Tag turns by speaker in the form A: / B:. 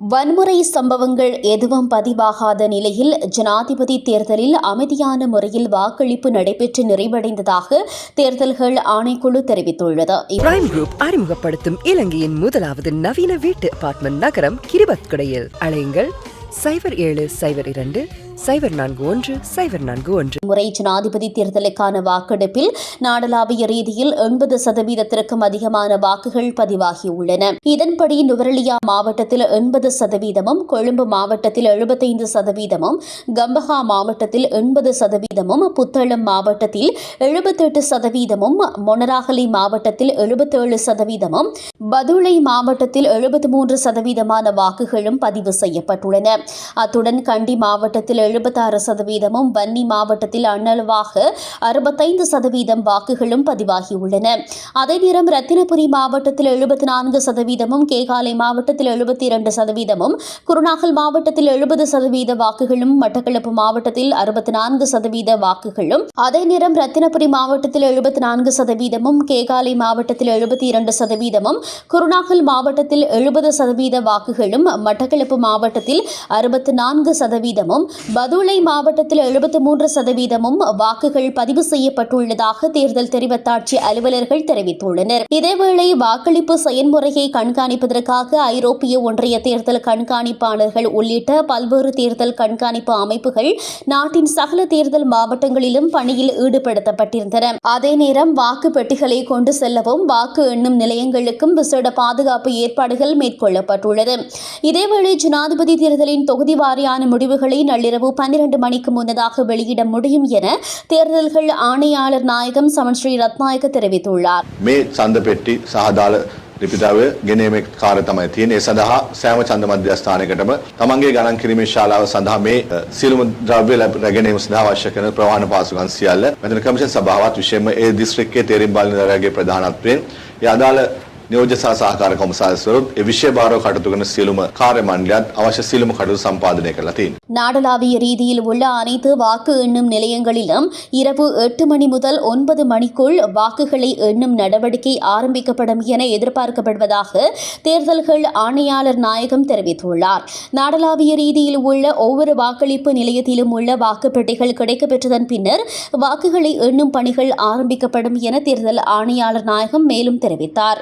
A: வன்முறை சம்பவங்கள் எதுவும் பதிவாகாத நிலையில் ஜனாதிபதி தேர்தலில் அமைதியான முறையில் வாக்களிப்பு நடைபெற்று நிறைவடைந்ததாக தேர்தல்கள் ஆணைக்குழு தெரிவித்துள்ளது.
B: பிரைம் குரூப் அறிமுகப்படுத்தும் இலங்கையின் முதலாவது நவீன வீட்டு அபார்ட்மெண்ட் நகரம் கிரிபத்குடையில். அழையுங்கள் சைபர் ஏழு சைபர் இரண்டு சைபர் நான்கு ஒன்று சைபர் நான்கு ஒன்று.
A: முறை ஜனாதிபதி தேர்தலுக்கான வாக்கெடுப்பில் நாடளாவிய ரீதியில் எண்பது சதவீதத்திற்கும் அதிகமான வாக்குகள் பதிவாகியுள்ளன. இதன்படி நுவரெலியா மாவட்டத்தில் எண்பது சதவீதமும் கொழும்பு மாவட்டத்தில் எழுபத்தைந்து சதவீதமும் கம்பஹா மாவட்டத்தில் எண்பது சதவீதமும் புத்தளம் மாவட்டத்தில் எழுபத்தெட்டு சதவீதமும் மொனராகலை மாவட்டத்தில் எழுபத்தேழு சதவீதமும் பதுளை மாவட்டத்தில் எழுபத்தி மூன்று சதவீதமான வாக்குகளும் பதிவு செய்யப்பட்டுள்ளன. அத்துடன் கண்டி மாவட்டத்தில் எழுபத்தாறு சதவீதமும் வன்னி மாவட்டத்தில் அண்ணளவாக அறுபத்தைந்து சதவீதம் வாக்குகளும் பதிவாகியுள்ளன. அதே நேரம் ரத்தினபுரி மாவட்டத்தில் எழுபத்தி நான்கு சதவீதமும் கேகாலை மாவட்டத்தில் எழுபத்தி இரண்டு சதவீதமும் குருநாகல் மாவட்டத்தில் எழுபது சதவீத வாக்குகளும் மட்டக்களப்பு மாவட்டத்தில் அறுபத்தி நான்கு சதவீத வாக்குகளும். அதே நேரம் ரத்தினபுரி மாவட்டத்தில் எழுபத்தி நான்கு சதவீதமும் கேகாலை மாவட்டத்தில் எழுபத்தி இரண்டு சதவீதமும் குருநாகல் மாவட்டத்தில் எழுபது சதவீத வாக்குகளும் மட்டக்களப்பு மாவட்டத்தில் அறுபத்தி நான்கு சதவீதமும் பதுளை மாவட்டத்தில் எழுபத்தி மூன்று சதவீதமும் வாக்குகள் பதிவு செய்யப்பட்டுள்ளதாக தேர்தல் தெரிவத்தாட்சி அலுவலர்கள் தெரிவித்துள்ளனர். இதேவேளை வாக்களிப்பு செயல்முறையை கண்காணிப்பதற்காக ஐரோப்பிய ஒன்றிய தேர்தல் கண்காணிப்பாளர்கள் உள்ளிட்ட பல்வேறு தேர்தல் கண்காணிப்பு அமைப்புகள் நாட்டின் சகல தேர்தல் மாவட்டங்களிலும் பணியில் ஈடுபடுத்தப்பட்டிருந்தன. அதே நேரம் வாக்கு பெட்டிகளை கொண்டு செல்லவும் வாக்கு எண்ணும் நிலையங்களுக்கும் விசேட பாதுகாப்பு ஏற்பாடுகள் மேற்கொள்ளப்பட்டுள்ளது. இதேவேளை ஜனாதிபதி தேர்தலின் தொகுதி வாரியான முடிவுகளை நள்ளிரவு பன்னிரண்டு மணிக்கு முன்னதாக வெளியிட முடியும் என தேர்தல்கள் ஆணையாளர் நாயகம் சமன் ஸ்ரீ ரத்நாயக்க தெரிவித்துள்ளார்
C: මේ චන්ද පෙට්ටි සහදාල ලිපිතාව ගෙනීමේ කාර්ය තමයි තියෙන්නේ. ඒ සඳහා සෑම ඡන්ද මධ්‍යස්ථානයකටම තමන්ගේ ගණන් කිරීමේ ශාලාව සඳහා මේ අ, සියලුම ද්‍රව්‍ය ලැබ- රැගෙනීම සඳහා අවශ්‍ය කරන ප්‍රවාහන පාසුකම් සියල්ල මෙතන කමිෂන් සභාවත් විශේෂයෙන්ම ඒ දිස්ත්‍රික්කයේ තේරීම් බලන නිලධාරියාගේ ප්‍රධානත්වයෙන් ඒ අදාළ නියෝජ්‍ය සහ සහකාර කොමසාරිස්වරුත් ඒ විෂය භාරව කටයුතු කරන සියලුම කාර්ය මණ්ඩලයත් අවශ්‍ය සියලුම කටයුතු සම්පාදනය කරලා තියෙනවා.
A: நாடளாவிய ரீதியில் உள்ள அனைத்து வாக்கு எண்ணும் நிலையங்களிலும் இரவு எட்டு மணி முதல் ஒன்பது மணிக்குள் வாக்குகளை எண்ணும் நடவடிக்கை ஆரம்பிக்கப்படும் என எதிர்பார்க்கப்படுவதாக தேர்தல்கள் ஆணையாளர் நாயகம் தெரிவித்துள்ளார் நாடளாவிய ரீதியில் உள்ள ஒவ்வொரு வாக்களிப்பு நிலையத்திலும் உள்ள வாக்குப்பெட்டிகள் கிடைக்கப்பெற்றதன் பின்னர் வாக்குகளை எண்ணும் பணிகள் ஆரம்பிக்கப்படும் என தேர்தல் ஆணையாளர் நாயகம் மேலும் தெரிவித்தார்